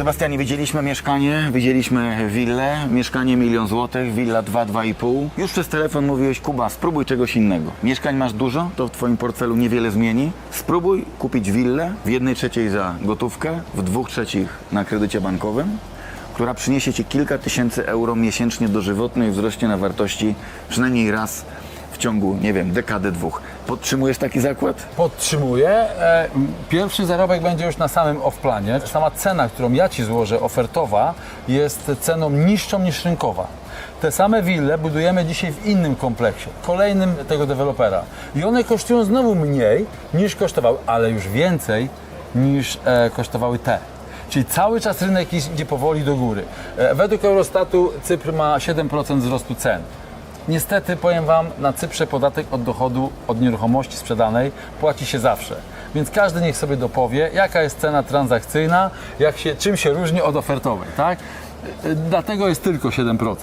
Sebastianie, widzieliśmy mieszkanie, widzieliśmy willę, mieszkanie milion złotych, willa 2-2,5. Już przez telefon mówiłeś, Kuba, spróbuj czegoś innego. Mieszkań masz dużo, to w twoim portfelu niewiele zmieni. Spróbuj kupić willę w jednej trzeciej za gotówkę, w dwóch trzecich na kredycie bankowym, która przyniesie ci kilka tysięcy euro miesięcznie dożywotnej i wzrośnie na wartości przynajmniej raz w ciągu, nie wiem, dekady, dwóch. Podtrzymujesz taki zakład? Podtrzymuję. E, Pierwszy zarobek będzie już na samym off-planie. Sama cena, którą ja Ci złożę, ofertowa, jest ceną niższą niż rynkowa. Te same wille budujemy dzisiaj w innym kompleksie, kolejnym tego dewelopera. I one kosztują znowu mniej niż kosztowały, ale już więcej niż e, kosztowały te. Czyli cały czas rynek idzie powoli do góry. E, według Eurostatu Cypr ma 7% wzrostu cen. Niestety powiem Wam, na Cyprze podatek od dochodu od nieruchomości sprzedanej płaci się zawsze. Więc każdy niech sobie dopowie, jaka jest cena transakcyjna, jak się, czym się różni od ofertowej, tak? Dlatego jest tylko 7%.